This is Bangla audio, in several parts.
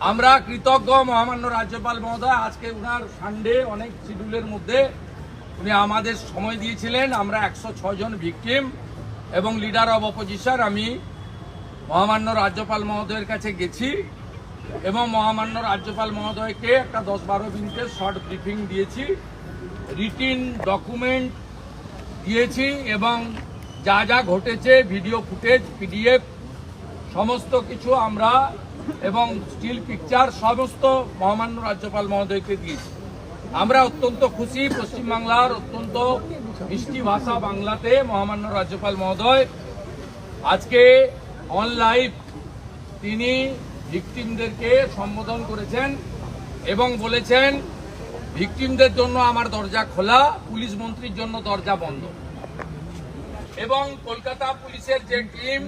আমরা কৃতজ্ঞ মহামান্য রাজ্যপাল মহোদয়, আজকে উনার সানডে অনেক শিডিউলের মধ্যে উনি আমাদের সময় দিয়েছিলেন। আমরা একশো জন ভিকটিম এবং লিডার অব অপোজিশন আমি মহামান্য রাজ্যপাল মহোদয়ের কাছে গেছি এবং মহামান্য রাজ্যপাল মহোদয়কে একটা দশ বারো মিনিটের শর্ট ব্রিফিং দিয়েছি। রিটিন ডকুমেন্ট দিয়েছি এবং যা যা ঘটেছে ভিডিও ফুটেজ পিডিএফ সমস্ত কিছু আমরা এবং স্টিল পিকচার সমস্ত মহামান্য রাজ্যপাল মহোদয়কে দিয়েছি। আমরা অত্যন্ত খুশি পশ্চিমবাংলার অত্যন্ত মিষ্টি ভাষা বাংলাতে মহামান্য রাজ্যপাল মহোদয় আজকে অন লাইভ তিনি ভিকটিমদেরকে সম্বোধন করেছেন এবং বলেছেন, ভিকটিমদের জন্য আমার দরজা খোলা, পুলিশ মন্ত্রীর জন্য দরজা বন্ধ। এবং কলকাতা পুলিশের যে টিম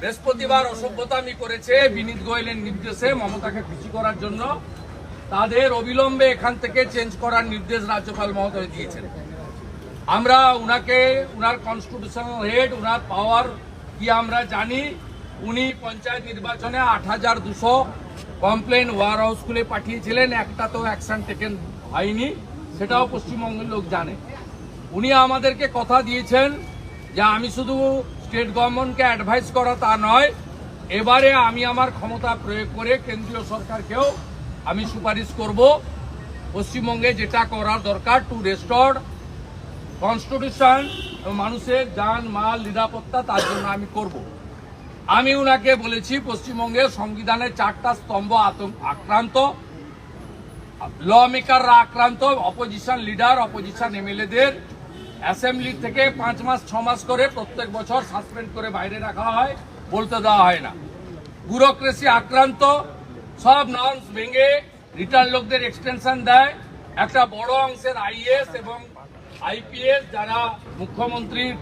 বৃহস্পতিবার অসভ্যতামি করেছে, বিনীত গোয়েলের নির্দেশে মমতাকে খুশি করার জন্য। তাদের অবিলম্বে এখান থেকে চেঞ্জ করার নির্দেশ রাজ্যপাল মহোদয় দিয়েছেন। আমরা উনাকে, উনার কনস্টিটিউশনাল হেড উনার পাওয়ার কি আমরা জানি? উনি পঞ্চায়েত নির্বাচনে আট হাজার দুশো কমপ্লেন ওয়ার হাউস খুলে পাঠিয়েছিলেন, একটা তো অ্যাকশন টেকেন হয়নি, সেটাও পশ্চিমবঙ্গের লোক জানে। উনি আমাদেরকে কথা দিয়েছেন যে আমি শুধু স্টেট গভর্নমেন্টকে অ্যাডভাইস করা তা নয়। এবারে আমি আমার ক্ষমতা প্রয়োগ করে কেন্দ্রীয় সরকারকেও আমি সুপারিশ করব। পশ্চিমবঙ্গে যেটা করার দরকার টু রেস্টোর কনস্টিটিউশন মানুষের যান, মাল, নিরাপত্তা, তার জন্য আমি করব। আমি উনাকে বলেছি, পশ্চিমবঙ্গে সংবিধানের চারটা স্তম্ভ আক্রান্ত ল মেকাররা আক্রান্ত অপোজিশন লিডার অপোজিশন এমএলএদের অ্যাসেম্বলি থেকে পাঁচ মাস, ছ মাস করে প্রত্যেক বছর সাসপেন্ড করে বাইরে রাখা হয়, বলতে দেওয়া হয় না। ব্যুরোক্রেসি আক্রান্ত, সব নর্মস ভেঙে রিটার্ন লোকদের এক্সটেনশন দেয়। একটা বড় অংশের আইএস এবং আইপিএস যারা মুখ্যমন্ত্রীর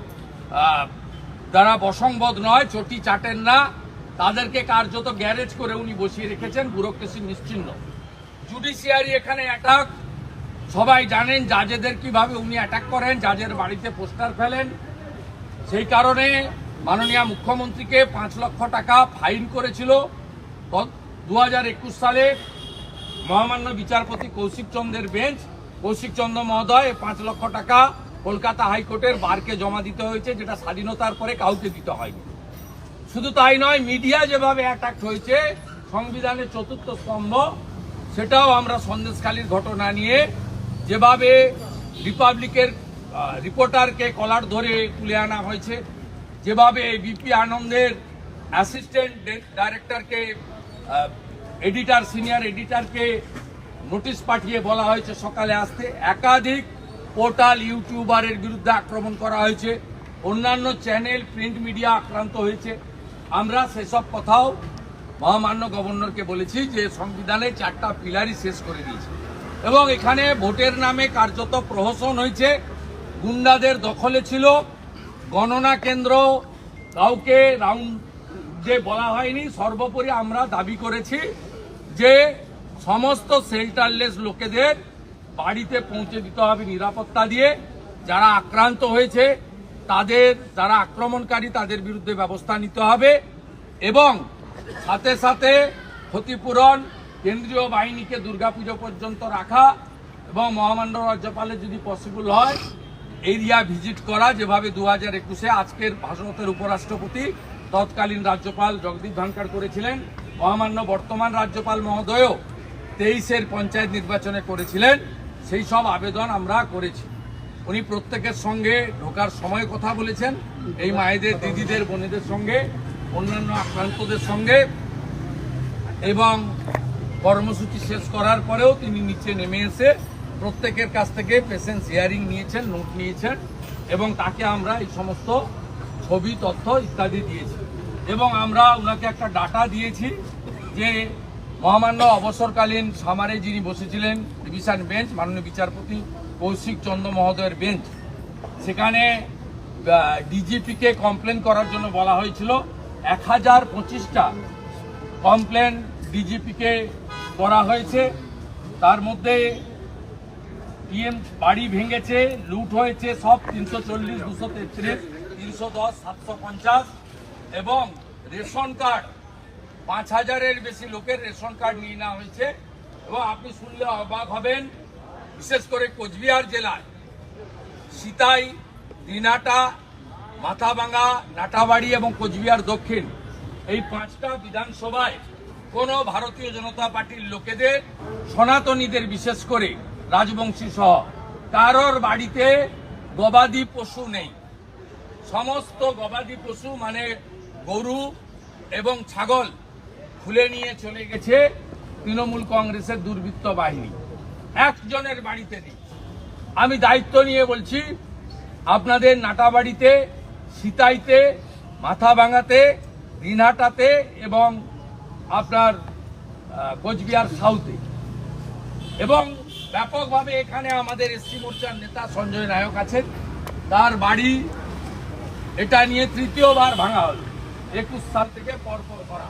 যারা বসংবদ নয়, চটি চাটেন না, তাদেরকে কার্যত গ্যারেজ করে উনি বসিয়ে রেখেছেন, ব্যুরোক্রেসি নিশ্চিন্ন জুডিশিয়ারি এখানে অ্যাটাক সবাই জানেন জাজেদের কীভাবে উনি অ্যাটাক করেন, জাজের বাড়িতে পোস্টার ফেলেন। সেই কারণে মাননীয় মুখ্যমন্ত্রীকে পাঁচ লক্ষ টাকা ফাইন করেছিল। দু হাজার একুশ সালে মহামান্য বিচারপতি কৌশিক চন্দ্রের বেঞ্চ। কৌশিক চন্দ্র মহোদয় পাঁচ লক্ষ টাকা কলকাতা হাইকোর্টের বারকে জমা দিতে হয়েছে, যেটা স্বাধীনতার পরে কাউকে দিতে হয়নি। শুধু তাই নয়, মিডিয়া যেভাবে অ্যাটাক হয়েছে, সংবিধানের চতুর্থ স্তম্ভ, সেটাও আমরা সন্দেশখালীর ঘটনা নিয়ে যেভাবে রিপাবলিকের রিপোর্টারকে কলার ধরে তুলে আনা হয়েছে, যেভাবে বিপি আনন্দের অ্যাসিস্ট্যান্ট ডাইরেক্টরকে এডিটার সিনিয়র এডিটারকে নোটিশ পাঠিয়ে বলা হয়েছে সকালে আসতে। একাধিক পোর্টাল ইউটিউবারের বিরুদ্ধে আক্রমণ করা হয়েছে। অন্যান্য চ্যানেল প্রিন্ট মিডিয়া আক্রান্ত হয়েছে। আমরা সেসব কথাও মহামান্য গভর্নরকে বলেছি যে সংবিধানে চারটা পিলারই শেষ করে দিয়েছে। এবং এখানে ভোটের নামে কার্যত প্রহসন হয়েছে। গুন্ডাদের দখলে ছিল। গণনা কেন্দ্র কাউকে রাউন্ড যে বলা হয়নি, সর্বোপরি আমরা দাবি করেছি যে সমস্ত শেল্টারলেস লোকেদের বাড়িতে পৌঁছে দিতে হবে নিরাপত্তা দিয়ে। যারা আক্রান্ত হয়েছে, তাদের, যারা আক্রমণকারী, তাদের বিরুদ্ধে ব্যবস্থা নিতে হবে। এবং সাথে সাথে ক্ষতিপূরণ কেন্দ্রীয় বাহিনীকে দুর্গাপুজো পর্যন্ত রাখা এবং মহামান্য রাজ্যপালের যদি পসিবল হয় এরিয়া ভিজিট করা, যেভাবে দু হাজার একুশে আজকের ভারতের উপরাষ্ট্রপতি, তৎকালীন রাজ্যপাল জগদীপ ধনকর করেছিলেন, মহামান্য বর্তমান রাজ্যপাল মহোদয়ও তেইশের পঞ্চায়েত নির্বাচনে করেছিলেন, সেই সব আবেদন আমরা করেছি। উনি প্রত্যেকের সঙ্গে ঢোকার সময় কথা বলেছেন, এই মায়েদের, দিদিদের, বোনেদের সঙ্গে, অন্যান্য আক্রান্তদের সঙ্গে এবং কর্মসূচি শেষ করার পরেও তিনি নিচে নেমে এসে প্রত্যেকের কাছ থেকে পেশেন্স হিয়ারিং নিয়েছেন নোট নিয়েছেন এবং তাকে আমরা এই সমস্ত ছবি, তথ্য ইত্যাদি দিয়েছি। এবং আমরা ওনাকে একটা ডাটা দিয়েছি যে মহামান্য অবসরকালীন সামারে যিনি বসেছিলেন, ডিভিশন বেঞ্চ, মাননীয় বিচারপতি কৌশিক চন্দ্র মহোদয়ের বেঞ্চ, সেখানে ডিজিপিকে কমপ্লেন করার জন্য বলা হয়েছিল। এক হাজার পঁচিশটা কমপ্লেন ডিজিপিকে করা হয়েছে। তার মধ্যে পিএম বাড়ি ভেঙেছে, লুট হয়েছে সব তিনশো চল্লিশ, দুশো তেত্রিশ, তিনশো দশ, সাতশো পঞ্চাশ এবং রেশন কার্ড। পাঁচ হাজারের বেশি লোকের রেশন কার্ড নিয়ে নেওয়া হয়েছে এবং আপনি শুনলে অবাক হবেন, বিশেষ করে কোচবিহার জেলায়। সিতাই, দিনাটা মাথাভাঙা নাটাবাড়ি এবং কোচবিহার দক্ষিণ। এই পাঁচটা বিধানসভায় কোনো ভারতীয় জনতা পার্টির লোকেদের, সনাতনীদের বিশেষ করে রাজবংশী সহ, কারোর বাড়িতে গবাদি পশু নেই। সমস্ত গবাদি পশু মানে গরু এবং ছাগল খুলে নিয়ে চলে গেছে তৃণমূল কংগ্রেসের দুর্বৃত্ত বাহিনী। একজনের বাড়িতে নেই। আমি দায়িত্ব নিয়ে বলছি, আপনাদের নাটাবাড়িতে, সিতাইতে, মাথা ভাঙাতে দিনহাটাতে এবং আপনার কোচবিহার সাউথে। এবং ব্যাপকভাবে এখানে আমাদের এসসি মোর্চার নেতা সঞ্জয় নায়ক আছেন। তার বাড়ি এটা নিয়ে তৃতীয়বার ভাঙা হলো। একুশ সাল থেকে পরপর করা।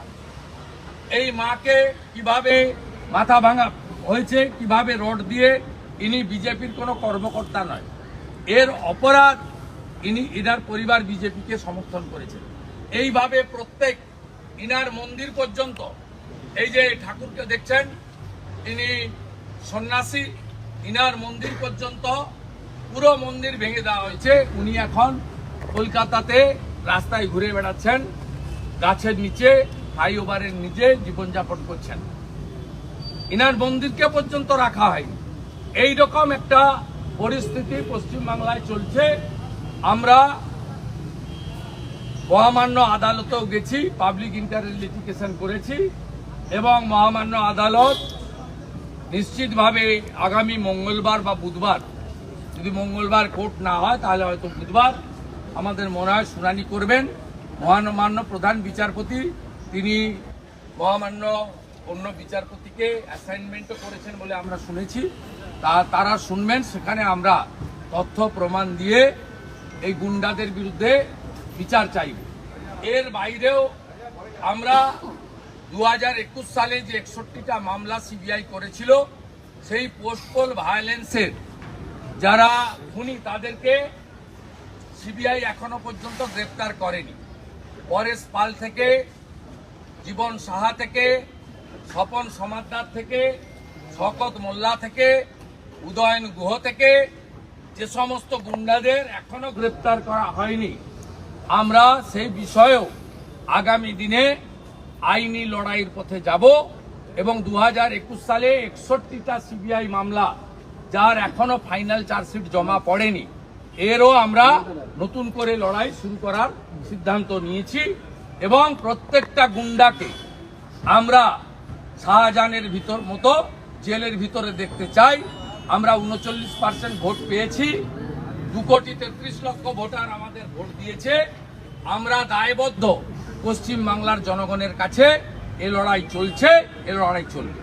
এই মাকে কীভাবে মাথা ভাঙা হয়েছে, কীভাবে রড দিয়ে ইনি বিজেপির কোনো কর্মকর্তা নয়। এর অপরাধ ইনি ইনার পরিবার বিজেপিকে সমর্থন করেছে এইভাবে প্রত্যেক ইনার মন্দির পর্যন্ত। এই যে ঠাকুরকে দেখছেন, ইনি সন্ন্যাসী ইনার মন্দির পর্যন্ত পুরো মন্দির ভেঙে দেওয়া হয়েছে। উনি এখন কলকাতাতে রাস্তায় ঘুরে বেড়াচ্ছেন, গাছের নিচে, ফ্লাইওভারের নিচে জীবনযাপন করছেন। ইনার মন্দিরকে পর্যন্ত রাখা হয়নি এই রকম একটা পরিস্থিতি পশ্চিমবাংলায় চলছে। আমরা মহামান্য আদালতেও গেছি পাবলিক ইন্টারেস্ট লিটিগেশন করেছি এবং মহামান্য আদালত নিশ্চিতভাবে আগামী মঙ্গলবার বা বুধবার, যদি মঙ্গলবার কোর্ট না হয়, তাহলে হয়তো বুধবার আমাদের মনে হয় শুনানি করবেন। মহামান্য প্রধান বিচারপতি, তিনি মহামান্য অন্য বিচারপতিকে অ্যাসাইনমেন্টও করেছেন বলে আমরা শুনেছি। তা, তারা শুনবেন, সেখানে আমরা তথ্য প্রমাণ দিয়ে এই গুন্ডাদের বিরুদ্ধে বিচার চাইব। এর বাইরেও আমরা দু হাজার একুশ সালে যে একষট্টিটা মামলা সিবিআই করেছিল, সেই পোস্টপোল ভায়োলেন্সের যারা খুনি, তাদেরকে সিবিআই এখনও পর্যন্ত গ্রেপ্তার করেনি। পরেশ পাল থেকে, জীবন সাহা থেকে, স্বপন সমাদ্দার থেকে, শকত মোল্লা থেকে, উদয়ন গুহ থেকে, যে সমস্ত গুন্ডাদের এখনও গ্রেপ্তার করা হয়নি। আমরা সেই বিষয়েও আগামী দিনে আইনি লড়াইয়ের পথে যাব এবং দু হাজার একুশ সালে একষট্টিটা সিবিআই মামলা, যার এখনও ফাইনাল চার্জশিট জমা পড়েনি, এরও আমরা নতুন করে লড়াই শুরু করার সিদ্ধান্ত নিয়েছি এবং প্রত্যেকটা গুন্ডাকে আমরা শাহজাহানের ভিতর মতো জেলের ভিতরে দেখতে চাই। আমরা উনচল্লিশ পার্সেন্ট ভোট পেয়েছি। দু কোটি তেত্রিশ লক্ষ ভোটার আমাদের ভোট দিয়েছে। আমরা দায়বদ্ধ পশ্চিম বাংলার জনগণের কাছে এ লড়াই চলছে, এ লড়াই চলবে।